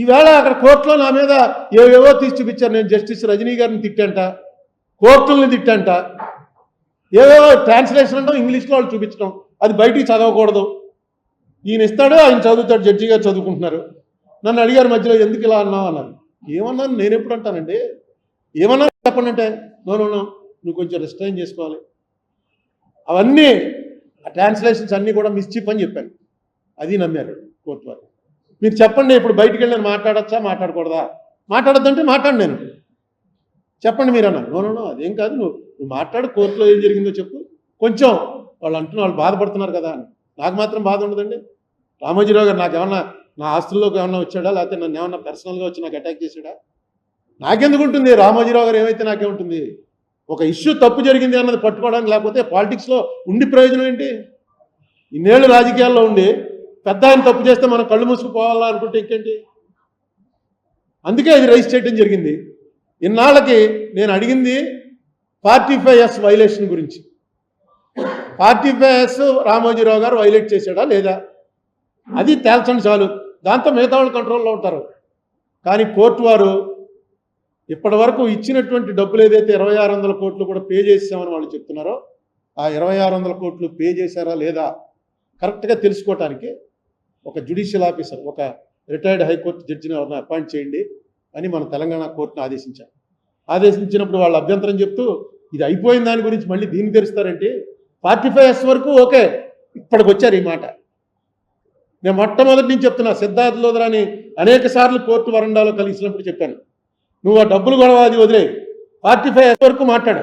ఈవేళ అక్కడ కోర్టులో నా మీద ఏవేవో తీసి చూపించారు. నేను జస్టిస్ రజనీ గారిని తిట్టంట కోర్టుల్ని తిట్టంట. ఏవేవో ట్రాన్స్లేషన్ అంటే ఇంగ్లీష్లో వాళ్ళు చూపించడం అది బయటికి చదవకూడదు. ఈయన ఇస్తాడు ఆయన చదువుతాడు జడ్జి గారు చదువుకుంటున్నారు. నన్ను అడిగారు మధ్యలో ఎందుకు ఇలా అన్నావు? అన్నారు ఏమన్నాను? నేను ఎప్పుడు అంటానండి? ఏమన్నా చెప్పండి అంటే నోనో నువ్వు కొంచెం రిస్ట్రైన్ చేసుకోవాలి. అవన్నీ ఆ ట్రాన్స్లేషన్స్ అన్నీ కూడా మిస్చిప్ అని చెప్పాను. అది నమ్మారు కోర్టు వారు. మీరు చెప్పండి ఇప్పుడు బయటికి వెళ్ళి నేను మాట్లాడచ్చా మాట్లాడకూడదా? మాట్లాడొద్దంటే మాట్లాడు నేను. చెప్పండి మీరు అన్నారు. నో అదేం కాదు నువ్వు నువ్వు మాట్లాడు కోర్టులో ఏం జరిగిందో చెప్పు. కొంచెం వాళ్ళు అంటున్న వాళ్ళు బాధపడుతున్నారు కదా అని. నాకు మాత్రం బాధ ఉండదండి. రామోజీరావు గారు నాకు ఏమన్నా నా ఆస్తుల్లోకి ఏమన్నా వచ్చాడా? లేకపోతే నన్ను ఏమన్నా పర్సనల్గా వచ్చి నాకు అటాక్ చేశాడా? నాకెందుకు ఉంటుంది? రామోజీరావు గారు ఏమైతే నాకేముంటుంది ఒక ఇష్యూ తప్పు జరిగింది అన్నది పట్టుకోవడానికి లేకపోతే పాలిటిక్స్లో ఉండి ప్రయోజనం ఏంటి? ఇన్నేళ్ళు రాజకీయాల్లో ఉండి పెద్ద ఆయన తప్పు చేస్తే మనం కళ్ళు మూసుకుపోవాలా అనుకుంటే ఇంకేంటి? అందుకే అది రైజ్ చేయడం జరిగింది. ఇన్నాళ్ళకి నేను అడిగింది ఫార్టీ ఫైవ్ ఎస్ వైలేషన్ గురించి. ఫార్టీ ఫైవ్ ఎస్ రామోజీరావు గారు వైలేట్ చేశాడా లేదా? అది తేల్చండి చాలు. దాంతో మిగతా వాళ్ళు కంట్రోల్లో ఉంటారు. కానీ కోర్టు వారు ఇప్పటి వరకు ఇచ్చినటువంటి డబ్బులు ఏదైతే ఇరవై ఆరు వందల కోట్లు కూడా పే చేసామని వాళ్ళు చెప్తున్నారో ఆ ఇరవై ఆరు వందల కోట్లు పే చేశారా లేదా? కరెక్ట్గా తెలుసుకోవటానికి ఒక జ్యుడిషియల్ ఆఫీసర్ ఒక రిటైర్డ్ హైకోర్టు జడ్జిని ఎవరిని అపాయింట్ చేయండి అని మన తెలంగాణ కోర్టును ఆదేశించారు ఆదేశించినప్పుడు వాళ్ళ అభ్యంతరం చెప్తూ ఇది అయిపోయిన దాని గురించి మళ్ళీ దీన్ని తెరుస్తారంటే ఫార్టీ ఫైవ్ ఎస్ వరకు ఓకే ఇప్పటికి వచ్చారు ఈ మాట. నేను మొట్టమొదటి నుంచి చెప్తున్నా సిద్ధార్థ లోదరాని అనేక సార్లు కోర్టు వరండాలో కలిసినప్పుడు చెప్పాను. నువ్వు ఆ డబ్బులు గొడవ అది వదిలే ఫార్టీ ఫైవ్ ఎస్ వరకు మాట్లాడు.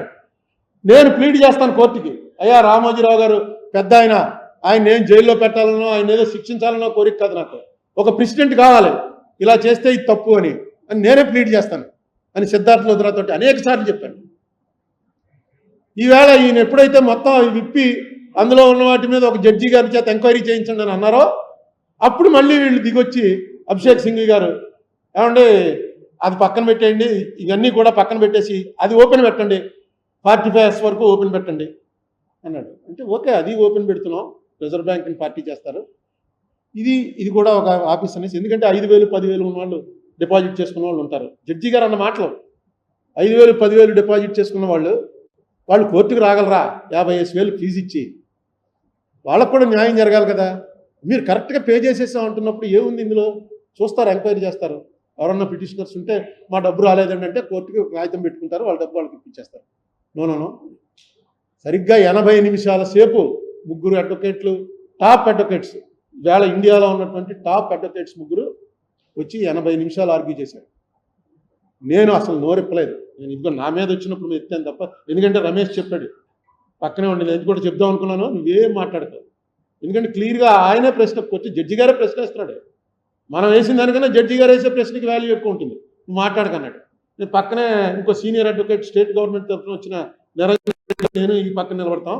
నేను ప్లీడ్ చేస్తాను కోర్టుకి. అయ్యా రామోజీరావు గారు పెద్ద ఆయన ఆయన నేను జైల్లో పెట్టాలనో ఆయన ఏదో శిక్షించాలనో కోరిక కాదు నాకు. ఒక ప్రెసిడెంట్ కావాలి. ఇలా చేస్తే ఇది తప్పు అని. అని నేనే ప్లీడ్ చేస్తాను. అని సిద్ధార్థ లోద్రాతో అనేక సార్లు చెప్పాను. ఈవేళ ఈయన ఎప్పుడైతే మొత్తం అవి విప్పి అందులో ఉన్న వాటి మీద ఒక జడ్జి గారి చేత ఎంక్వైరీ చేయించండి అని అన్నారో అప్పుడు మళ్ళీ వీళ్ళు దిగొచ్చి అభిషేక్ సింగ్ గారు ఏమండి అది పక్కన పెట్టేయండి ఇవన్నీ కూడా పక్కన పెట్టేసి అది ఓపెన్ పెట్టండి. ఫార్టీ ఫైవ్ వరకు ఓపెన్ పెట్టండి. అన్నాడు. అంటే ఓకే అది ఓపెన్ పెడుతున్నాం. రిజర్వ్ బ్యాంక్ని పార్టీ చేస్తారు. ఇది ఇది కూడా ఒక ఆఫీస్ అనేసి ఎందుకంటే ఐదు వేలు పదివేలు ఉన్న వాళ్ళు డిపాజిట్ చేసుకున్న వాళ్ళు ఉంటారు. జడ్జి గారు అన్న మాటలు. ఐదు వేలు పదివేలు డిపాజిట్ చేసుకున్న వాళ్ళు వాళ్ళు కోర్టుకు రాగలరా? యాభై ఐదు వేలు ఫీజు ఇచ్చి. వాళ్ళకు కూడా న్యాయం జరగాలి కదా. మీరు కరెక్ట్గా పే చేసేసాం అంటున్నప్పుడు ఏముంది ఇందులో? చూస్తారు ఎంక్వైరీ చేస్తారు. ఎవరన్నా పిటిషనర్స్ ఉంటే మా డబ్బు రాలేదండి అంటే కోర్టుకి కాగితం పెట్టుకుంటారు వాళ్ళ డబ్బు వాళ్ళకి ఇప్పించేస్తారు. No no no. సరిగ్గా ఎనభై నిమిషాల సేపు ముగ్గురు అడ్వకేట్లు టాప్ అడ్వకేట్స్. వేళ ఇండియాలో ఉన్నటువంటి టాప్ అడ్వకేట్స్ ముగ్గురు వచ్చి ఎనభై నిమిషాలు ఆర్గ్యూ చేశారు. నేను అసలు నోరెప్పలేదు. నేను ఇదిగో నా మీద వచ్చినప్పుడు నేను ఎత్తాను తప్ప ఎందుకంటే రమేష్ చెప్పాడు పక్కనే ఉండి నేను కూడా చెప్దాం అనుకున్నాను నువ్వేం మాట్లాడతావు? ఎందుకంటే క్లియర్గా ఆయనే ప్రశ్న వచ్చి జడ్జి గారే ప్రశ్న వేస్తున్నాడు మనం వేసిన దానికన్నా జడ్జి గారు వేసే ప్రశ్నకి వాల్యూ ఎక్కువ ఉంటుంది. నువ్వు మాట్లాడకన్నాడు. నేను పక్కనే ఇంకో సీనియర్ అడ్వకేట్ స్టేట్ గవర్నమెంట్ తరఫున వచ్చిన నిరంజన్ నేను ఈ పక్కన నిలబడతాం.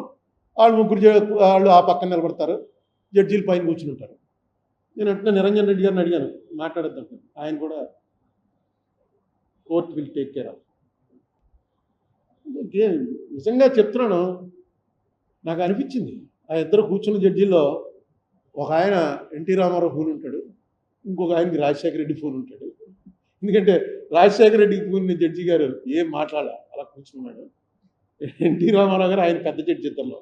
వాళ్ళు ముగ్గురు వాళ్ళు ఆ పక్కన నిలబడతారు. జడ్జీలు పైన కూర్చుని ఉంటారు. నేను అంటే నిరంజన్ రెడ్డి గారిని అడిగాను. మాట్లాడద్దాం ఆయన కూడా court will take care of. నిజంగా చెప్తున్నాను నాకు అనిపించింది. ఆ ఇద్దరు కూర్చున్న జడ్జీల్లో ఒక ఆయన ఎన్టీ రామారావు ఫోన్ ఉంటాడు ఇంకొక ఆయనకి రాజశేఖర రెడ్డి ఫోన్ ఉంటాడు. ఎందుకంటే రాజశేఖర రెడ్డికి ఫోన్ జడ్జి గారు ఏం మాట్లాడాలి? అలా కూర్చున్నాడు ఎన్టీ రామారావు గారు ఆయన పెద్ద జడ్జి ఇద్దరులో.